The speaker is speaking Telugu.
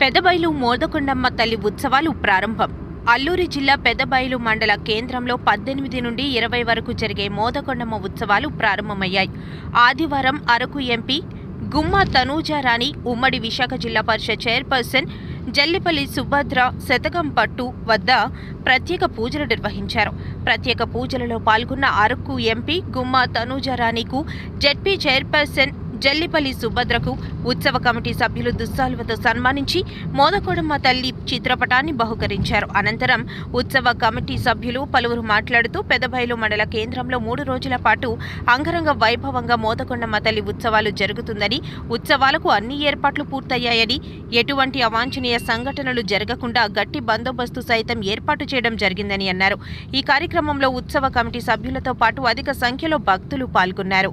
పెదబైలు మోదకొండమ్మ తల్లి ఉత్సవాలు ప్రారంభం. అల్లూరి జిల్లా పెద్దబయలు మండల కేంద్రంలో పద్దెనిమిది నుండి ఇరవై వరకు జరిగే మోదకొండమ్మ ఉత్సవాలు ప్రారంభమయ్యాయి. ఆదివారం అరకు ఎంపీ గుమ్మ తనూజారాణి ఉమ్మడి విశాఖ జిల్లా పరిషత్ చైర్పర్సన్ జల్లిపల్లి సుభద్ర శతకం పట్టు వద్ద ప్రత్యేక పూజలు నిర్వహించారు. ప్రత్యేక పూజలలో పాల్గొన్న అరకు ఎంపీ గుమ్మ తనూజారాణికు జెడ్పీ చైర్పర్సన్ జల్లిపల్లి సుభద్రకు ఉత్సవ కమిటీ సభ్యులు దుస్సాలువతో సన్మానించి మోదకొడమ్మ తల్లి చిత్రపటాన్ని బహుకరించారు. అనంతరం ఉత్సవ కమిటీ సభ్యులు పలువురు మాట్లాడుతూ పెదబైలు మండల కేంద్రంలో మూడు రోజుల పాటు అంగరంగ వైభవంగా మోదకొండమ్మ తల్లి ఉత్సవాలు జరుగుతుందని ఉత్సవాలకు అన్ని ఏర్పాట్లు పూర్తయ్యాయని ఎటువంటి అవాంఛనీయ సంఘటనలు జరగకుండా గట్టి బందోబస్తు సైతం ఏర్పాటు చేయడం జరిగిందని అన్నారు. ఈ కార్యక్రమంలో ఉత్సవ కమిటీ సభ్యులతో పాటు అధిక సంఖ్యలో భక్తులు పాల్గొన్నారు.